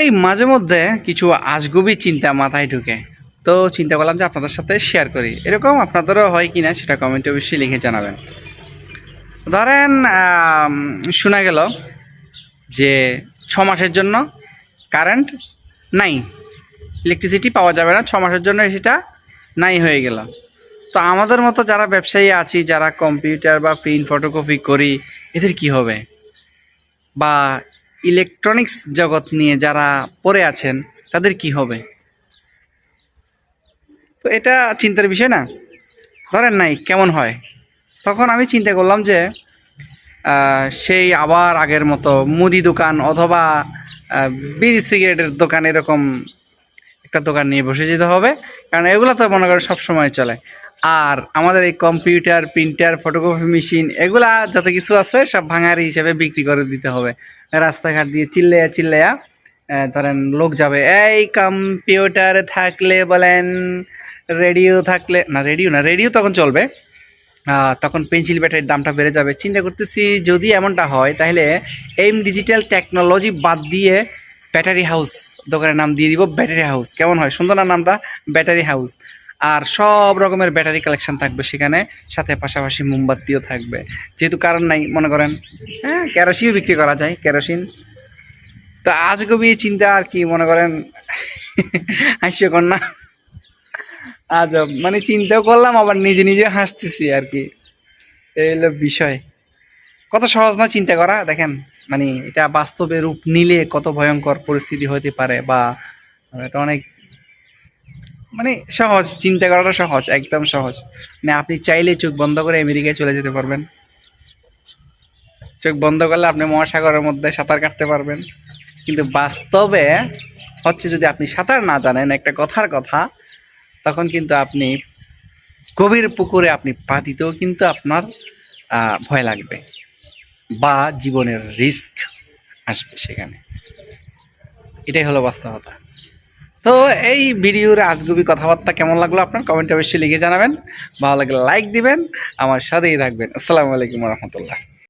এই মাঝে মধ্যে কিছু আজগুবি চিন্তা মাথায় ঢুকে। তো চিন্তা করলাম যে আপনাদের সাথে শেয়ার করি। এরকম আপনাদেরও হয় কি না সেটা কমেন্টে অবশ্যই লিখে জানাবেন। ধরেন শোনা গেল যে ছ মাসের জন্য কারেন্ট নাই। ইলেকট্রিসিটি পাওয়া যাবে না, ছ মাসের জন্য সেটা নাই হয়ে গেল। তো আমাদের মতো যারা ব্যবসায়ী আছি, যারা কম্পিউটার বা প্রিন্ট ফটোকপি করি, এদের কি হবে? বা ইলেকট্রনিক্স জগৎ নিয়ে যারা পড়ে আছেন, তাদের কি হবে? তো এটা চিন্তার বিষয় না। ধরেন নাই, কেমন হয়? তখন আমি চিন্তা করলাম যে সেই আবার আগের মতো মুদি দোকান অথবা বিড়ি সিগারেটের দোকান এরকম একটা দোকান নিয়ে বসে যেতে হবে। কারণ এগুলো তো মনে করেন সবসময় চলে। আর আমাদের এই কম্পিউটার, প্রিন্টার, ফটোকপি মেশিন এগুলা যত কিছু আছে সব ভাঙারি হিসেবে বিক্রি করে দিতে হবে। রাস্তাঘাট দিয়ে চিল্লাইয়া চিল্লাইয়া ধরেন লোক যাবে, এই কম্পিউটার থাকলে বলেন, রেডিও থাকলে না, রেডিও না, রেডিও তখন চলবে। তখন পেন্সিল ব্যাটারির দামটা বেড়ে যাবে। চিন্তা করতেছি, যদি এমনটা হয়, তাহলে এম ডিজিটাল টেকনোলজি বাদ দিয়ে ব্যাটারি হাউস দোকানের নাম দিয়ে দিব, ব্যাটারি হাউস। কেমন হয়? সুন্দর না নামটা? Battery house. আর সব রকমের ব্যাটারি কালেকশন থাকবে সেখানে, সাথে পাশাপাশি মোমবাতিও থাকবে। যেহেতু কারণ নাই, মনে করেন হ্যাঁ কেরোসিনও বিক্রি করা যায়, কেরোসিন। তো আজগবি চিন্তা আর কি, মনে করেন, হাস্যকর না? আজ মানে চিন্তাও করলাম, আবার নিজে নিজে হাসতেছি আর কি। এই হলো বিষয়। কত সহজ না চিন্তা করা, দেখেন মানে এটা বাস্তবে রূপ নিলে কত ভয়ঙ্কর পরিস্থিতি হতে পারে বা, এটা অনেক মানে সহজ, চিন্তা করাটা সহজ, একদম সহজ। মানে আপনি চাইলে চোখ বন্ধ করে আমেরিকায় চলে যেতে পারবেন। চোখ বন্ধ করলে আপনি মহাসাগরের মধ্যে সাঁতার কাটতে পারবেন। কিন্তু বাস্তবে হচ্ছে যদি আপনি সাঁতার না জানেন, একটা কথার কথা, তখন কিন্তু আপনি গভীর পুকুরে আপনি পা দিতেও কিন্তু আপনার ভয় লাগবে বা জীবনের রিস্ক আসবে সেখানে। এটাই হলো বাস্তবতা। তো এই ভিডিওর আজগুবি কথাবার্তা কেমন লাগল আপনার? কমেন্টে অবশ্যই লিখে জানাবেন। ভালো লাগলে লাইক দিবেন। আমার সাথেই থাকবেন। আসসালামু আলাইকুম রহমতুল্লাহ।